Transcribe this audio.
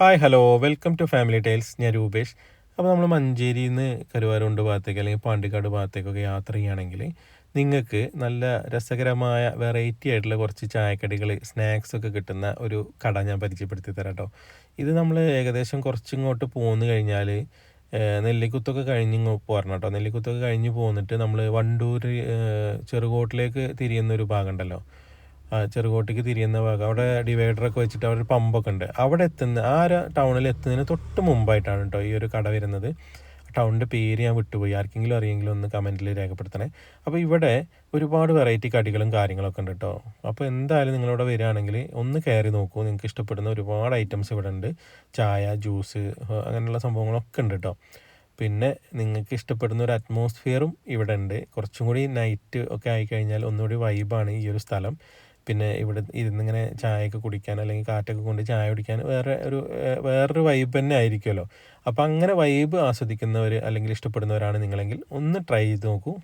Hi hello welcome to family tiles ഞാൻ രൂപേഷ്. അപ്പോൾ നമ്മൾ മഞ്ചേരിയിൽ നിന്ന് കരുവാരുണ്ട് ഭാഗത്തേക്ക് അല്ലെങ്കിൽ പാണ്ടിക്കാട് ഭാഗത്തേക്കൊക്കെ യാത്ര ചെയ്യുകയാണെങ്കിൽ നിങ്ങൾക്ക് നല്ല രസകരമായ വെറൈറ്റി ആയിട്ടുള്ള കുറച്ച് ചായക്കടികൾ സ്നാക്സ് ഒക്കെ കിട്ടുന്ന ഒരു കട ഞാൻ പരിചയപ്പെടുത്തി തരാം കേട്ടോ ഇത് നമ്മൾ ഏകദേശം കുറച്ചിങ്ങോട്ട് പോന്നു കഴിഞ്ഞാൽ നെല്ലിക്കുത്തൊക്കെ കഴിഞ്ഞ് പോരണം കേട്ടോ നെല്ലിക്കുത്തൊക്കെ കഴിഞ്ഞ് പോന്നിട്ട് നമ്മൾ വണ്ടൂർ ചെറുകോട്ടിലേക്ക് തിരിയുന്ന ഒരു ഭാഗം ഉണ്ടല്ലോ. ആ ചെറുകോട്ടേക്ക് തിരിയുന്ന ഭാഗം. അവിടെ ഡിവൈഡറൊക്കെ വെച്ചിട്ട് അവിടെ ഒരു പമ്പൊക്കെ ഉണ്ട്. അവിടെ എത്തുന്ന ആ ഒരു ടൗണിൽ എത്തുന്നതിന് തൊട്ട് മുമ്പായിട്ടാണ് കേട്ടോ ഈ ഒരു കട വരുന്നത്. ടൗണിന്റെ പേര് ഞാൻ വിട്ടുപോയി. ആർക്കെങ്കിലും അറിയെങ്കിലും ഒന്ന് കമന്റിൽ രേഖപ്പെടുത്തണേ. അപ്പോൾ ഇവിടെ ഒരുപാട് വെറൈറ്റി കടികളും കാര്യങ്ങളൊക്കെ ഉണ്ട് കേട്ടോ അപ്പോൾ എന്തായാലും നിങ്ങളിവിടെ വരികയാണെങ്കിൽ ഒന്ന് കയറി നോക്കൂ. നിങ്ങൾക്ക് ഇഷ്ടപ്പെടുന്ന ഒരുപാട് ഐറ്റംസ് ഇവിടെ ഉണ്ട്. ചായ ജ്യൂസ് അങ്ങനെയുള്ള സംഭവങ്ങളൊക്കെ ഉണ്ട് കേട്ടോ പിന്നെ നിങ്ങൾക്ക് ഇഷ്ടപ്പെടുന്ന ഒരു അറ്റ്മോസ്ഫിയറും ഇവിടെ ഉണ്ട്. കുറച്ചും കൂടി നൈറ്റ് ഒക്കെ ആയിക്കഴിഞ്ഞാൽ ഒന്നുകൂടി വൈബാണ് ഈ ഒരു സ്ഥലം. പിന്നെ ഇവിടെ ഇരുന്നിങ്ങനെ ചായയൊക്കെ കുടിക്കാൻ അല്ലെങ്കിൽ കാറ്റൊക്കെ കൊണ്ട് ചായ കുടിക്കാൻ വേറെ ഒരു വേറൊരു വൈബ് തന്നെ ആയിരിക്കുമല്ലോ. അപ്പോൾ അങ്ങനെ വൈബ് ആസ്വദിക്കുന്നവർ അല്ലെങ്കിൽ ഇഷ്ടപ്പെടുന്നവരാണ് നിങ്ങളെങ്കിൽ ഒന്ന് ട്രൈ ചെയ്ത് നോക്കൂ.